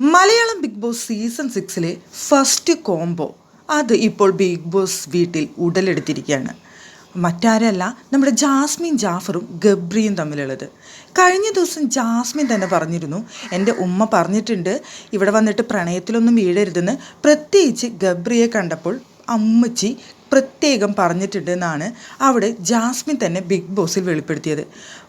Malayalam big boss season സിക്സിലെ first combo അത് ഇപ്പോൾ ബിഗ് ബോസ് വീട്ടിൽ ഉടലെടുത്തിരിക്കുകയാണ്. മറ്റാരല്ല നമ്മുടെ ജാസ്മിൻ ജാഫറും ഗബ്രിയും തമ്മിലുള്ളത്. കഴിഞ്ഞ ദിവസം ജാസ്മിൻ തന്നെ പറഞ്ഞിരുന്നു എന്റെ ഉമ്മ പറഞ്ഞിട്ടുണ്ട് ഇവിടെ വന്നിട്ട് പ്രണയത്തിലൊന്നും വീഴരുതെന്ന് പ്രത്യേകിച്ച് ഗബ്രിയെ കണ്ടപ്പോൾ അമ്മച്ചി പ്രത്യേകം പറഞ്ഞിട്ടുണ്ടെന്നാണ് അവിടെ ജാസ്മിൻ തന്നെ ബിഗ് ബോസിൽ വെളിപ്പെടുത്തിയത്.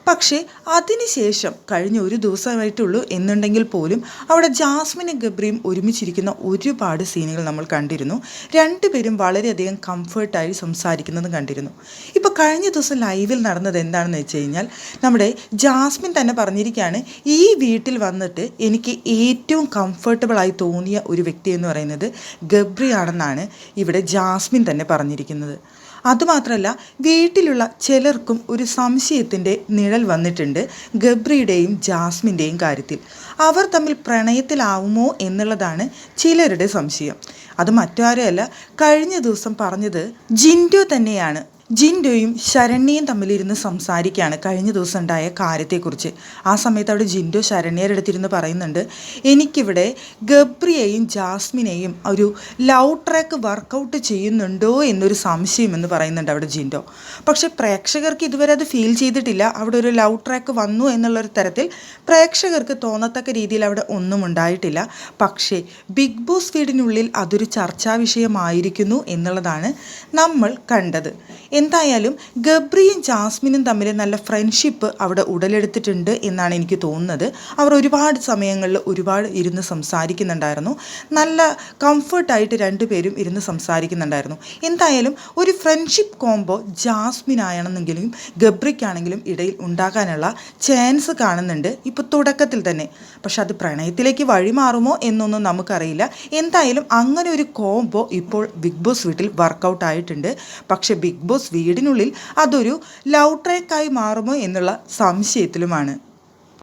പക്ഷേ അതിനുശേഷം കഴിഞ്ഞ ഒരു ദിവസമായിട്ടുള്ളൂ എന്നുണ്ടെങ്കിൽ പോലും അവിടെ ജാസ്മിനും ഗബ്രിയും ഒരുമിച്ചിരിക്കുന്ന ഒരുപാട് സീനുകൾ നമ്മൾ കണ്ടിരുന്നു. രണ്ടുപേരും വളരെയധികം കംഫർട്ടായി സംസാരിക്കുന്നതും കണ്ടിരുന്നു. ഇപ്പോൾ കഴിഞ്ഞ ദിവസം ലൈവിൽ നടന്നത് എന്താണെന്ന് വെച്ച് കഴിഞ്ഞാൽ നമ്മുടെ ജാസ്മിൻ തന്നെ പറഞ്ഞിരിക്കുകയാണ് ഈ വീട്ടിൽ വന്നിട്ട് എനിക്ക് ഏറ്റവും കംഫർട്ടബിളായി തോന്നിയ ഒരു വ്യക്തി എന്ന് പറയുന്നത് ഗബ്രിയാണെന്നാണ് ഇവിടെ ജാസ്മിൻ തന്നെ പറഞ്ഞിരിക്കുന്നത്. അതുമാത്രമല്ല വീട്ടിലുള്ള ചിലർക്കും ഒരു സംശയത്തിന്റെ നിഴൽ വന്നിട്ടുണ്ട് ഗബ്രിയുടെയും ജാസ്മിന്റെയും കാര്യത്തിൽ. അവർ തമ്മിൽ പ്രണയത്തിലാവുമോ എന്നുള്ളതാണ് ചിലരുടെ സംശയം. അത് മറ്റാരുമല്ല കഴിഞ്ഞ ദിവസം പറഞ്ഞത് ജിൻഡോ തന്നെയാണ്. ജിൻഡോയും ശരണ്യയും തമ്മിലിരുന്ന് സംസാരിക്കുകയാണ് കഴിഞ്ഞ ദിവസം ഉണ്ടായ കാര്യത്തെക്കുറിച്ച്. ആ സമയത്ത് അവിടെ ജിൻഡോ ശരണ്യയുടെ പറയുന്നുണ്ട് എനിക്കിവിടെ ഗബ്രിയെയും ജാസ്മിനെയും ഒരു ലവ് ട്രാക്ക് വർക്കൗട്ട് ചെയ്യുന്നുണ്ടോ എന്നൊരു സംശയം എന്ന് പറയുന്നുണ്ട് അവിടെ ജിൻഡോ. പക്ഷെ പ്രേക്ഷകർക്ക് ഇതുവരെ അത് ഫീൽ ചെയ്തിട്ടില്ല. അവിടെ ഒരു ലവ് ട്രാക്ക് വന്നു എന്നുള്ളൊരു തരത്തിൽ പ്രേക്ഷകർക്ക് തോന്നത്തക്ക രീതിയിൽ അവിടെ ഒന്നും ഉണ്ടായിട്ടില്ല. പക്ഷേ ബിഗ് ബോസ് വീടിനുള്ളിൽ അതൊരു ചർച്ചാ വിഷയമായിരിക്കുന്നു എന്നുള്ളതാണ് നമ്മൾ കണ്ടത്. എന്തായാലും ഗബ്രിയും ജാസ്മിനും തമ്മിൽ നല്ല ഫ്രണ്ട്ഷിപ്പ് അവിടെ ഉടലെടുത്തിട്ടുണ്ട് എന്നാണ് എനിക്ക് തോന്നുന്നത്. അവർ ഒരുപാട് സമയങ്ങളിൽ ഒരുപാട് ഇരുന്ന് സംസാരിക്കുന്നുണ്ടായിരുന്നു. നല്ല കംഫർട്ടായിട്ട് രണ്ടുപേരും ഇരുന്ന് സംസാരിക്കുന്നുണ്ടായിരുന്നു. എന്തായാലും ഒരു ഫ്രണ്ട്ഷിപ്പ് കോംബോ ജാസ്മിനാണെന്നെങ്കിലും ഗബ്രിക്കാണെങ്കിലും ഇടയിൽ ഉണ്ടാകാനുള്ള ചാൻസ് കാണുന്നുണ്ട്. ഇപ്പോൾ തുടക്കത്തിൽ തന്നെ. പക്ഷെ അത് പ്രണയത്തിലേക്ക് വഴിമാറുമോ എന്നൊന്നും നമുക്കറിയില്ല. എന്തായാലും അങ്ങനെ ഒരു കോംബോ ഇപ്പോൾ ബിഗ് ബോസ് വീട്ടിൽ വർക്കൗട്ട് ആയിട്ടുണ്ട്. പക്ഷേ ബിഗ് ബോസ് വീടിനുള്ളിൽ അതൊരു ലൗ ട്രാക്കായി മാറുമോ എന്നുള്ള സംശയത്തിലുമാണ്.